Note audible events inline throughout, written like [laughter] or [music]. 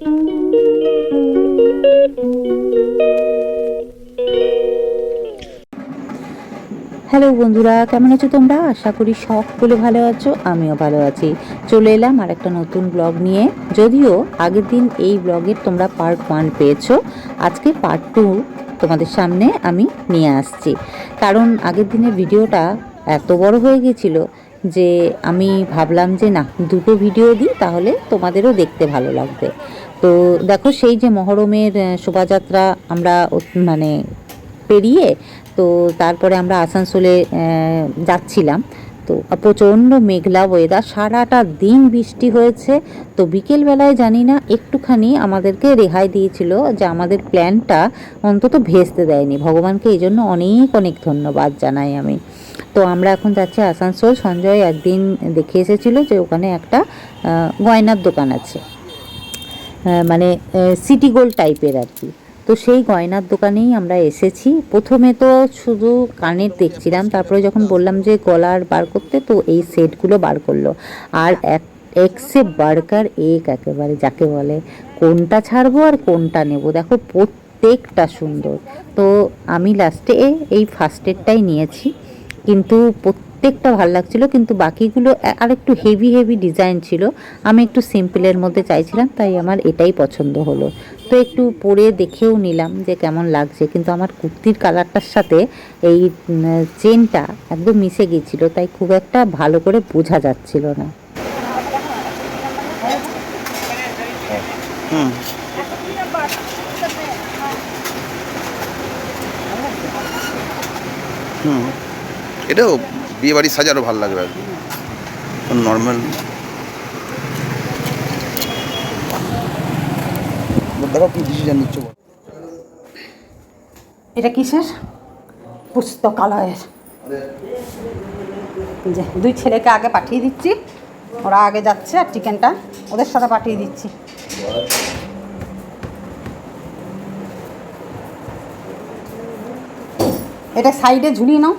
Hello বন্ধুরা, কেমন আছো তোমরা? আশা করি সকলে ভালো আছো, আমিও ভালো আছি। চলে এলাম আর একটা নতুন ব্লগ নিয়ে। যদিও আগের দিন এই ব্লগের তোমরা পার্ট ওয়ান পেয়েছ। আজকে পার্ট টু তোমাদের সামনে আমি নিয়ে আসছি। কারণ আগের দিনের ভিডিওটা এত বড় হয়ে গেছিল যে আমি ভাবলাম যে না, দুটো ভিডিও দিই, তাহলে তোমাদেরও দেখতে ভালো লাগবে। তো দেখো সেই যে মহরমের শোভাযাত্রা আমরা মানে পেরিয়ে, তো তারপরে আমরা আসানসোলে যাচ্ছিলাম। তো প্রচণ্ড মেঘলা ওয়েদার সারাটা দিন বৃষ্টি হয়েছে। তো বিকেলবেলায় জানি না, একটুখানি আমাদেরকে রেহাই দিয়েছিল যে আমাদের প্ল্যানটা অন্তত ভেস্তে দেয়নি। ভগবানকে এই জন্য অনেক অনেক ধন্যবাদ জানাই আমি। তো আমরা এখন যাচ্ছি আসানসোল। সঞ্জয় একদিন দেখে এসেছিল যে ওখানে একটা গয়নার দোকান আছে। মানে সিটি গোল্ড টাইপের আর কি। তো সেই গয়নার দোকানেই আমরা এসেছি। প্রথমে তো শুধু কানের দেখছিলাম, তারপরে যখন বললাম যে গলার বার করতে, তো এই সেটগুলো বার করল। আর এক এক্সে বার্কার এক একেবারে, যাকে বলে, কোনটা ছাড়বো আর কোনটা নেব? দেখো, প্রত্যেকটা সুন্দর। তো আমি লাস্টে এই ফার্স্ট এডটাই নিয়েছি। কিন্তু প্রত্যেকটা ভালো লাগছিল, কিন্তু বাকিগুলো আর একটু হেভি হেভি ডিজাইন ছিল। আমি একটু সিম্পলের মধ্যে চাইছিলাম, তাই আমার এটাই পছন্দ হলো। তো একটু পরে দেখেও নিলাম যে কেমন লাগছে, কিন্তু আমার কুর্তির কালারটার সাথে এই চেনটা একদম মিশে গিয়েছিল, তাই খুব একটা ভালো করে বোঝা যাচ্ছিল না। হুম। এটাও বিয়ে বাড়ি সাজারও ভালো লাগবে আর কি। নর্মাল দেখো কি ডিসিশন নিচ্ছ এটা কিসের? পুস্তকালয়ের। যে দুই ছেলেকে আগে পাঠিয়ে দিচ্ছি। ওরা আগে যাচ্ছে আর চিকেনটা ওদের সাথে পাঠিয়ে দিচ্ছি। এটা সাইডে ঝুলিয়ে নাও।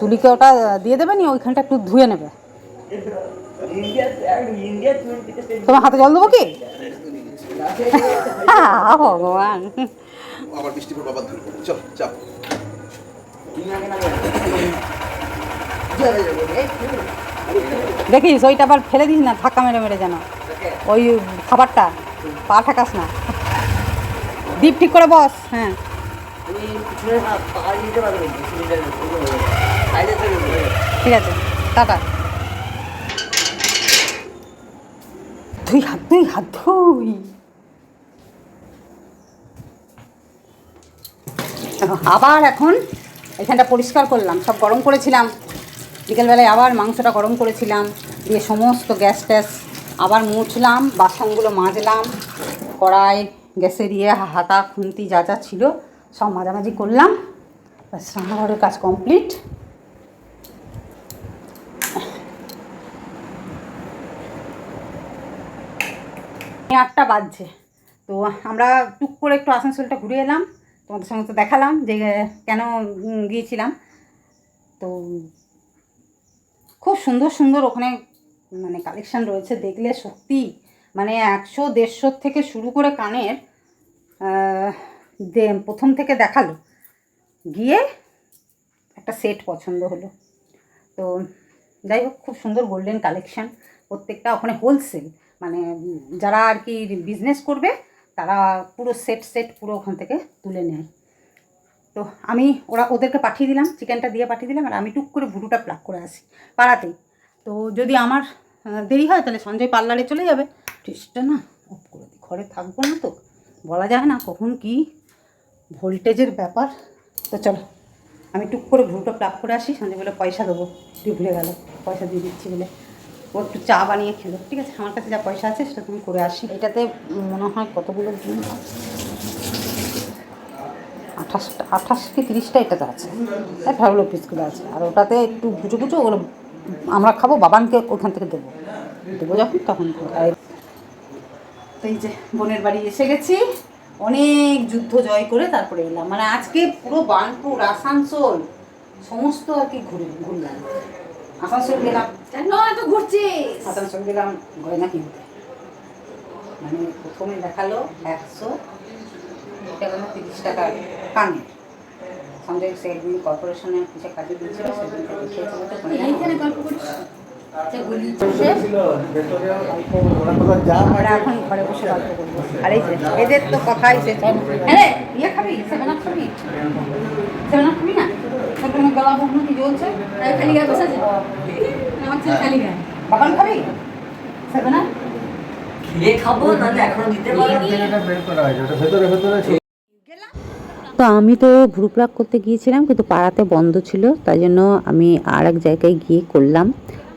তুলিকে ওটা দিয়ে দেবে নি? ওইখানটা একটু ধুয়ে নেবে। তোমার হাতে জল দেবো কি? আহ, ভগবান। আবার বৃষ্টি পড়বে আবার ধরবে চল চাপ দেখিস, ওইটা আবার ফেলে দিস না, ধাক্কা মেরে মেরে যেন। ওই খাবারটা, পা ঠাকাস না। দীপ ঠিক করে বস হ্যাঁ। ঠিক আছে, টাটা। দুই হাত দুই হাত, ধুই। আবার এখন এখানটা পরিষ্কার করলাম, সব গরম করেছিলাম। বিকেলবেলায় আবার মাংসটা গরম করেছিলাম, দিয়ে সমস্ত গ্যাস ট্যাস আবার মুছলাম, বাসনগুলো মাজলাম, কড়াই গ্যাসে দিয়ে হাতা, খুন্তি যা যা ছিল সব মাঝামাঝি করলাম। ব্যাস, রান্নাঘরের কাজ কমপ্লিট। আটটা বাজছে। তো আমরা টুক করে একটু আসানসোলটা ঘুরে এলাম, তোমাদের সঙ্গে তো দেখালাম যে কেন গিয়েছিলাম। তো খুব সুন্দর সুন্দর ওখানে মানে কালেকশান রয়েছে, দেখলে সত্যি মানে একশো দেড়শোর থেকে শুরু করে কানের প্রথম থেকে দেখাল। গিয়ে একটা সেট পছন্দ হলো। তো যাই হোক, খুব সুন্দর গোল্ডেন কালেকশান প্রত্যেকটা ওখানে হোলসেল মানে যারা আর কি বিজনেস করবে, তারা পুরো সেট সেট পুরো ওখান থেকে তুলে নেয়। তো আমি ওরা ওদেরকে পাঠিয়ে দিলাম, চিকেনটা দিয়ে পাঠিয়ে দিলাম, আর আমি টুক করে ভুরুটা প্লাক করে আসি, পাড়াতেই। তো যদি আমার দেরি হয় তাহলে সঞ্জয় পার্লারে চলে যাবে। টেস্টটা না অফ করে দিই। ঘরে থাকব না তো, বলা যায় না কখন কি ভোল্টেজের ব্যাপার। তো চলো, আমি টুক করে ভুরুটা প্লাক করে আসি, সঞ্জয় বলে পয়সা দেবো, তুই ভুলে গেল, পয়সা দিয়ে দিচ্ছি বলে। ও একটু চা বানিয়ে খেলো, ঠিক আছে? আমার কাছে যা পয়সা আছে সেটা তুমি করে আসি। এটাতে মনে হয় কতগুলো দিন আঠাশটা আঠাশ কি তিরিশটা এটাতে আছে। তাই ভালো পিসগুলো আছে। আর ওটাতে একটু বুঝো বুঝো ওগুলো আমরা খাব, বাবানকে ওখান থেকে দেবো। দেবো যখন, তখন এই যে বোনের বাড়ি এসে গেছি। অনেক যুদ্ধ জয় করে তারপরে এলাম। মানে আজকে পুরো বার্নপুর, আসানসোল, সমস্ত আর কি ঘুরে ঘুরলাম। আসানসোল গেলাম। কেন এত ঘুরছিস? আসানসোল গেলাম গয়না কিনতে। মানে প্রথমে দেখাল একশো টাকা না তিরিশ টাকা কানের সঙ্গে সে একদিন কর্পোরেশনের কিছু কাজে দিয়েছিল সেদিন থেকে আচ্ছা গলি আমরা এখন ঘরে বসে গল্প করব। আর এই যে এদের তো কথাই সে ইয়ে খাবি? সেভেন আপ খাবি? সেভেন আপ খাবি না? কোনো গলা বকনো কি জ্বলছে? খালি গায়ে বসে আছে? আমার ছেলে খালি গায়ে। বাগান খাবি? সেভেন আপ তো আমি তো গ্রুপ রাগ করতে গিয়েছিলাম, কিন্তু পাড়াতে বন্ধ ছিল, তাই জন্য আমি আর এক জায়গায় গিয়ে করলাম।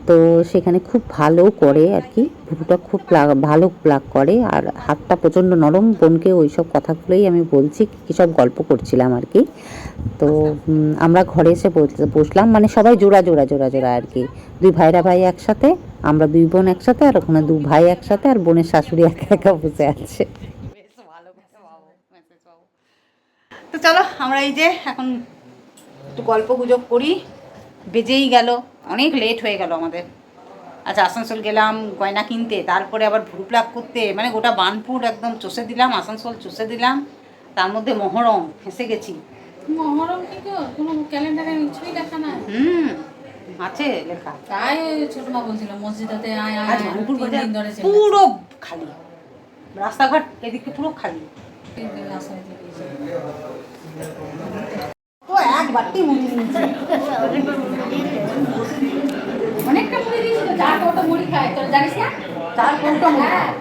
তো সেখানে খুব ভালো করে আর কি। ভুরুটা খুব ভালো প্লাগ করে আর হাতটা প্রচণ্ড নরম। বোনকে ওই সব কথাগুলোই আমি বলছি কী সব গল্প করছিলাম আর কি। তো আমরা ঘরে এসে বসলাম মানে সবাই জোড়া জোড়া জোড়া জোড়া আর কি। দুই ভাইরা ভাই একসাথে আমরা দুই বোন একসাথে আর ওখানে দু ভাই একসাথে আর বোনের শাশুড়ি একা একা বসে আছে। তো চলো আমরা এই যে এখন একটু গল্প গুজব করি। বেজেই গেল। অনেক লেট হয়ে গেল আমাদের। আচ্ছা আসানসোল গেলাম গয়না কিনতে তারপরে আবার ভুরু প্লাক করতে মানে গোটা বানপুর একদম চষে দিলাম আসানসোল চষে দিলাম তার মধ্যে মহরম ফেঁসে গেছি। মহরম কি কোনো ক্যালেন্ডারে কিছুই লেখা নাই। হুম আছে লেখা। তাই ওই ছোট মা বলছিল মসজিদাতে আয় আয় বানপুর বাজার ধরে চলে পুরো খালি। রাস্তাঘাট এদিকে পুরো খালি। বাটি মুড়ি নিয়েছি অনেকটা মুড়ি দিয়েছিল যার কত মুড়ি খায়। তোর জানিস না? চার কোনটা মুড়ি? হ্যাঁ।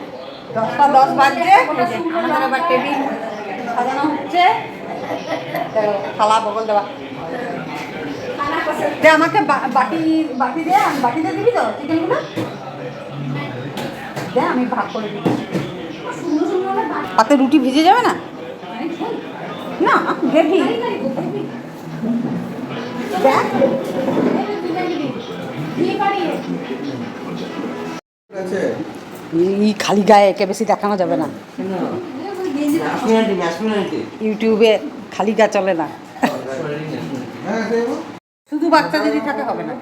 দশটা দশ বাজছে। আমাদের আবার টেবিল সাজানো হচ্ছে। তো থালা বগল দেওয়া। দে আমাকে বাটি বাটি দে আমি দিয়ে দিবি তো চিকেনগুলো? দে আমি ভাগ করে দিই পাতে রুটি ভিজে যাবে না? না গ্রেভি এই খালি গায়ে একে বেশি দেখানো যাবে না। ইউটিউবে খালি গা চলে না। শুধু বাচ্চা যদি থাকে হবে না।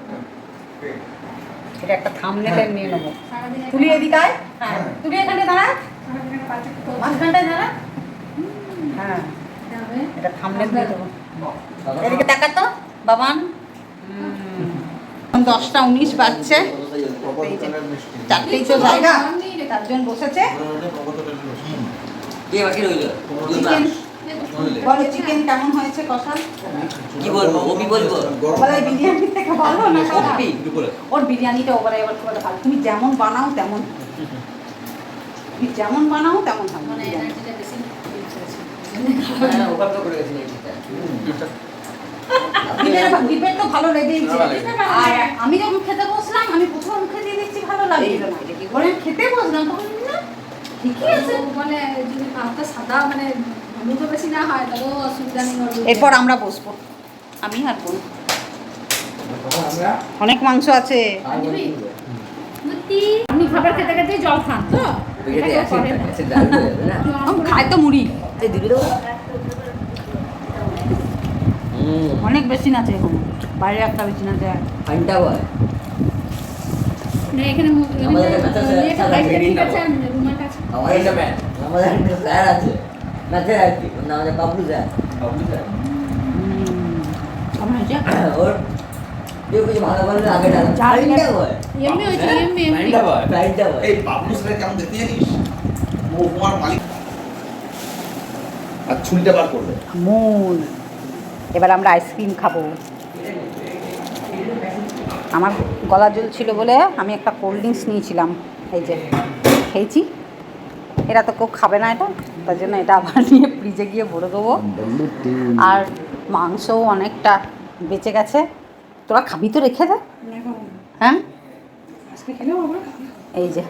এটা একটা থামনেলের নিয়ে নেব। তুলি এদিকে তুলি এখানে দাঁড়া। মাঝখানটায় দাঁড়া। হ্যাঁ। এটা থামনেল নিয়ে দেবো। এদিকে তাকা তো বাবান? দশটা উনিশ বাজছে। চারটেই তো জায়গা। চারজন বসেছে। কে বাকি রইল? চিকেন বলো চিকেন কেমন হয়েছে কষা কি বলব? ওপি বলব? বলে বিরিয়ানি থেকে ভালো না। ওর বিরিয়ানিটা ওভার এবার খুব ভালো। তুমি যেমন বানাও তেমন। তুমি যেমন বানাও তেমন মানে এনার্জিটা বেশি ওভার তো করে গেছি ডিমের ডিমের তো ভালো লেগেইছে আর আমি যখন খেতে বসলাম আমি প্রথম মুখে দিয়ে দেখছি ভালো লাগছিল না। এটা কি করে খেতে বসলাম তখন ঠিকই আছে। মানে যদি ভাতটা সাদা মানে হলুদ বেশি না হয় তাহলেও অসুবিধা নেই এরপর আমরা বসবো। আমি আর বোন। অনেক মাংস আছে। আপনি খাবার খেতে খেতে জল খান তো। খায় তো মুড়ি। অনেক বেশি নাচে এখন। বাইরে একটা বেশি ফাইনটা বল। না, এখানে আমাদের আছে, আছে, আছে। একটা স্যার আছে। ম্যাথের আর কি ওর নাম আছে বাবলু স্যার। বাবলু স্যার? কেমন হয়েছে [coughs] ওর কিছু ভালো বললে আগে ডাক। ঝাল ফাইনটা বল। এমনি হয়েছে, এমনি, এমনি। ফাইনটা বল। এই বাবলু স্যার কেমন দেখতে জানিস? ও তোমার মালিক। আর ছুরিটা বার করবে। এবার আমরা আইসক্রিম খাব। আমার গলা জল ছিল বলে আমি একটা কোল্ড ড্রিঙ্কস নিয়েছিলাম। এই যে, খেয়েছি। এরা তো কেউ খাবে না এটা, তার জন্য এটা আবার [laughs] নিয়ে ফ্রিজে গিয়ে ভরে দেবো। আর মাংসও অনেকটা বেঁচে গেছে। তোরা খাবি তো রেখে দে। হ্যাঁ? এই যে,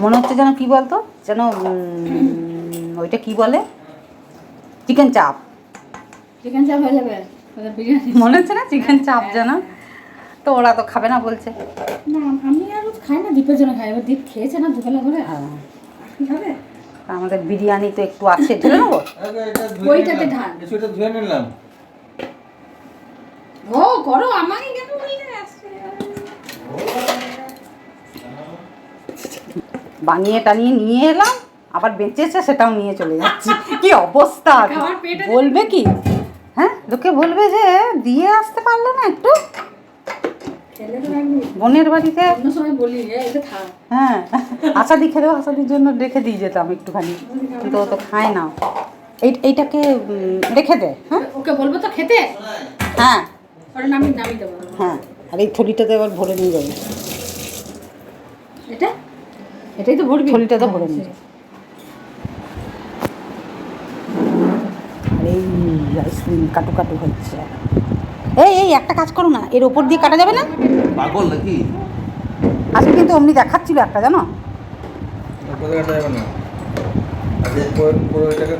মনে হচ্ছে যেন কি বলতো? যেন ওইটা কি বলে? চিকেন চাপ। চিকেন চাপ হয়ে যাবে? বিরিয়ানি মনে হচ্ছে না চিকেন চাপ যেন? তো ওরা তো খাবে না বলছে। না আমি আর খাই না দীপের জন্য খাই। এবার দীপ খেয়েছে না দুবেলা করে? হ্যাঁ। খাবে? আমাদের বিরিয়ানি তো একটু আছে ঢেলে নেব? আগে এটা ধুয়ে ওইটাতে ঢাল। কিছুটা ধুয়ে নিলাম। ও করো আমাকে কেন বললে? বানিয়ে টানিয়ে নিয়ে এলাম আবার বেঁচেছে সেটাও নিয়ে চলে যাচ্ছি। কি অবস্থা? বলবে কি? হ্যাঁ লোকে বলবে যে দিয়ে আসতে পারলে না একটু? তো বোনের বাড়িতে? হ্যাঁ আশাদি খেলেও আশাদির জন্য রেখে দিয়ে যেতাম একটুখানি। কিন্তু তো খায় না। এই এইটাকে রেখে দে হ্যাঁ? ওকে বলব তো খেতে? হ্যাঁ। ওটা নামি দেবো। হ্যাঁ আর এই থলিটাতে এবার ভরে নিয়ে যাবি। এটা? এটাই তো ভরবি। থলিটাতে ভরে নিয়ে যাবি। এই আইসক্রিম কাটু কাটু হচ্ছে। এই এই একটা কাজ করো না এর ওপর দিয়ে কাটা যাবে না? পাগল নাকি? আজকে কিন্তু অমনি দেখাচ্ছিল একটা জানো? কাটা যাবে না।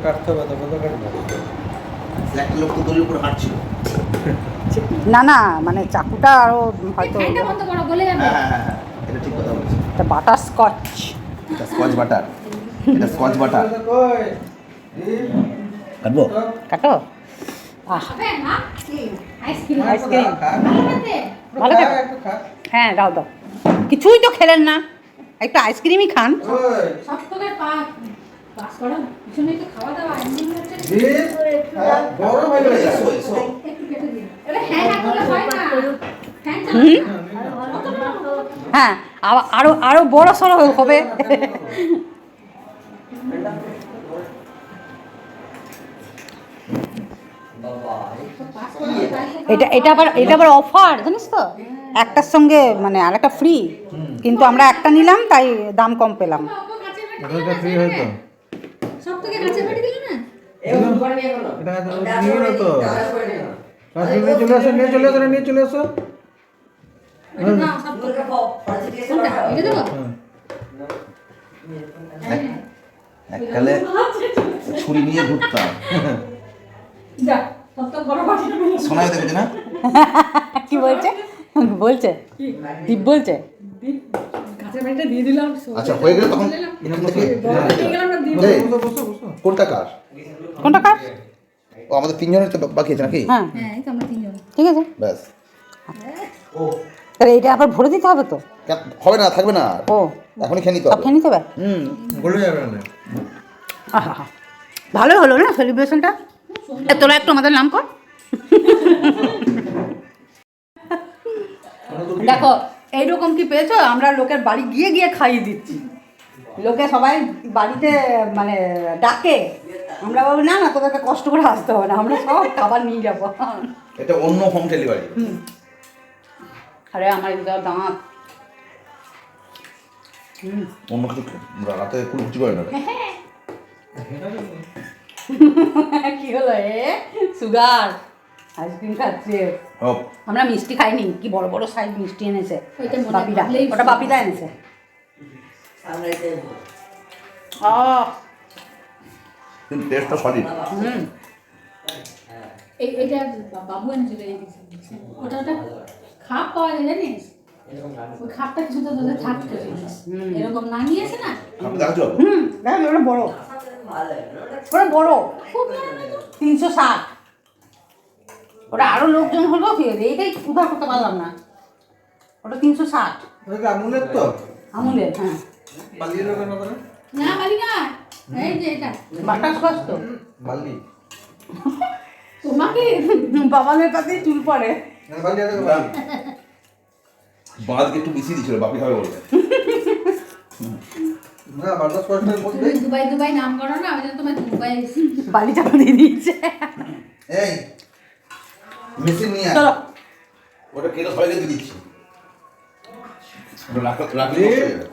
কাটতে হবে লোক তো দড়ির উপর হাঁটছিল। না না মানে চাকুটা আরও হয়তো ফ্যানটা বন্ধ করো বলে যাবে। হ্যাঁ হ্যাঁ হ্যাঁ এটা ঠিক কথা বলছি। একটা বাটার স্কচ এটা স্কচ বাটার এটা স্কচ বাটার কাটবো? কাটো। আহ। হবে না আইসক্রিম আইসক্রিম খা, ভালো খা, খেতে। একটু খা। হ্যাঁ দাও দাও। কিছুই তো খেলেন না। একটু আইসক্রিমই খান। ওই, সব তোকে পা পাস করো এটা এটা আবার এটা আবার অফার জানিস তো? একটার সঙ্গে মানে আরেকটা ফ্রি কিন্তু আমরা একটা নিলাম তাই দাম কম পেলাম। এককালে [laughs] ছুরি নিয়ে ঘুরতাম। যা সব তো বড় বাটিটা নিয়ে শোনায় দেখেছে না? কি বলছে? বলছে। দীপ বলছে। কাছে বাটিটা দিয়ে দিলাম আচ্ছা হয়ে গেলে তখন? কোনটা কার? কোনটা কার? ও আমাদের তিনজনের তো বাকি আছে নাকি? হ্যাঁ। হ্যাঁ ঠিক আছে। ব্যাস। তাহলে এটা আবার ভরে দিতে হবে তো? হবে না থাকবে না ও। এখনই খেয়ে নিতে হবে। খেয়ে নিতে হবে? হুম। গলে যাবে না। ভালো হলো না সেলিব্রেশনটা? তোরা একটু আমাদের নাম কর। দেখো এইরকম কি পেয়েছ? আমরা লোকের বাড়ি গিয়ে গিয়ে খাইয়ে দিচ্ছি। লোকে সবাই বাড়িতে মানে ডাকে। আমরা বলব না না তোদেরকে কষ্ট করে আসতে হবে না আমরা সব খাবার নিয়ে যাব। এটা অন্য হোম। ডেলিভারি আরে আমার দাঁত। অন্য কিছু রাতে কুলকুচি করে নেবে [laughs] কি হলো এ? সুগার। আইসক্রিম খাচ্ছে। আমরা মিষ্টি খাইনি কি বড় বড় সাইজ মিষ্টি এনেছে। বাপিদা ওটা বাপিদা এনেছে। সামনে এসে আহ কিন্তু টেস্টটা সলিড হুম। এই বাবু এনেছিল ওটা ওটা খাপ পাওয়া যায় জানিস? ওই খাপটা কিছু তো তোদের থাকতে এরকম না নিয়েছে না? আপনি হুম বড়। ওটা বড়। না। তিনশো ষাট। ওটা আরও লোকজন হলো কি এইটাই উদ্ধার করতে পারলাম না। ওটা তিনশো ষাট। ওটা আমুলের তো? আমুলের হ্যাঁ। না না মালিকা এই যে এটা। বাটার স্কচ তো। বালি। তোমাকে? বাবানের কাছেই চুল পড়ে। না বালি বালি। বাঁধকে একটু বেশি দিয়েছিল বাপি হবে বলবে [laughs] দুবাই দুবাই নাম করো না আমি তোমার দুবাই [laughs] বালি চাপা দিয়ে দিয়েছে। এই মেশিন নিয়ে চলো। ওটা কেটে সবাইকে দিয়ে দিচ্ছি। ওটা রাখ- রাখলে এই। নষ্ট হয়ে যাবে।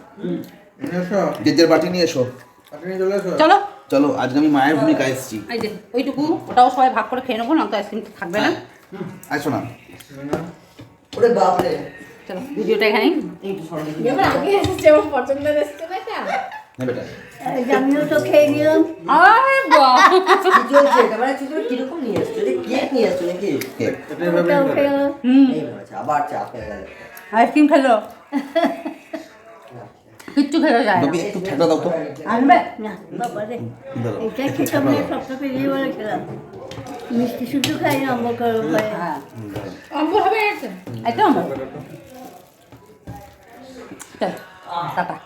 নিয়ে এসো। যে বাটি নিয়ে এসো চলে এসো। চলো। চলো আজকে আমি মায়ের ভূমিকা এসেছি। ওইটুকু ওটাও সবাই ভাগ করে খেয়ে নেব না তো আইসক্রিম থাকবে না। আসো না। ওরে বাপরে। চলো ভিডিওটা এখানেই। এটা? এটা গেল। আইসক্রিম খেলো। কিচ্ছু খেতে যায় না। একটু ঠেকা দাও তো। আনবে? না বাবা রে এটা বলে খেলাম? মিষ্টি শুধু খাই না অম্ব করে খাই হ্যাঁ অম্বল হবে একটা একদম টাটা